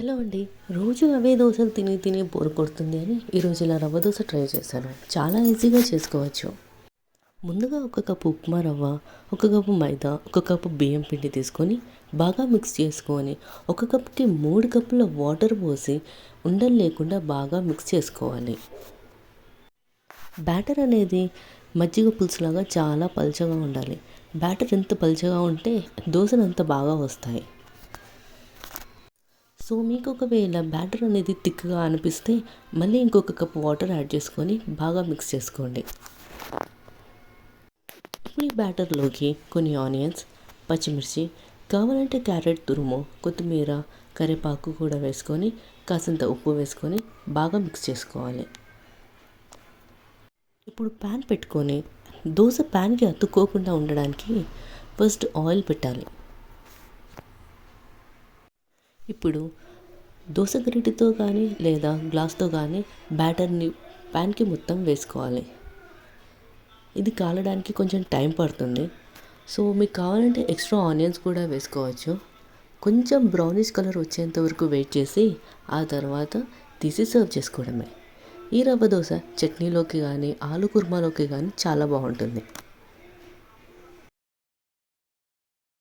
Hello అండి? రోజు అవే దోశలు తిని తిని బోర్ కొడుతుంది అని ఈరోజు ఇలా రవ్వ దోశ ట్రై చేశాను. చాలా ఈజీగా చేసుకోవచ్చు. ముందుగా ఒక కప్పు ఉప్మా రవ్వ ఒక కప్పు మైదా ఒక కప్పు బియ్యం పిండి తీసుకొని బాగా మిక్స్ చేసుకొని ఒక కప్కి మూడు కప్పుల వాటర్ పోసి ఉండలు లేకుండా బాగా మిక్స్ చేసుకోవాలి. బ్యాటర్ అనేది మజ్జిగ పులుసులాగా చాలా పలుచగా ఉండాలి. బ్యాటర్ ఎంత పలుచగా ఉంటే దోశలు అంత బాగా వస్తాయి. సో మీకు ఒకవేళ బ్యాటర్ అనేది థిక్గా అనిపిస్తే మళ్ళీ ఇంకొక కప్ వాటర్ యాడ్ చేసుకొని బాగా మిక్స్ చేసుకోండి. ఇప్పుడు ఈ బ్యాటర్లోకి కొన్ని ఆనియన్స్ పచ్చిమిర్చి కావాలంటే క్యారెట్ తురుము కొత్తిమీర కరివేపాకు కూడా వేసుకొని కాసంత ఉప్పు వేసుకొని బాగా మిక్స్ చేసుకోవాలి. ఇప్పుడు ప్యాన్ పెట్టుకొని దోశ ప్యాన్కి అతుక్కోకుండా ఉండడానికి ఫస్ట్ ఆయిల్ పెట్టాలి. ఇప్పుడు దోశ గరిటెతో కానీ లేదా గ్లాస్తో కానీ బ్యాటర్ని ప్యాన్కి మొత్తం వేసుకోవాలి. ఇది కాలడానికి కొంచెం టైం పడుతుంది. సో మీకు కావాలంటే ఎక్స్ట్రా ఆనియన్స్ కూడా వేసుకోవచ్చు. కొంచెం బ్రౌనిష్ కలర్ వచ్చేంత వరకు వెయిట్ చేసి ఆ తర్వాత తీసి సర్వ్ చేసుకోవడమే. ఈ రవ్వ దోశ చట్నీలోకి కానీ ఆలు కుర్మాలోకి కానీ చాలా బాగుంటుంది.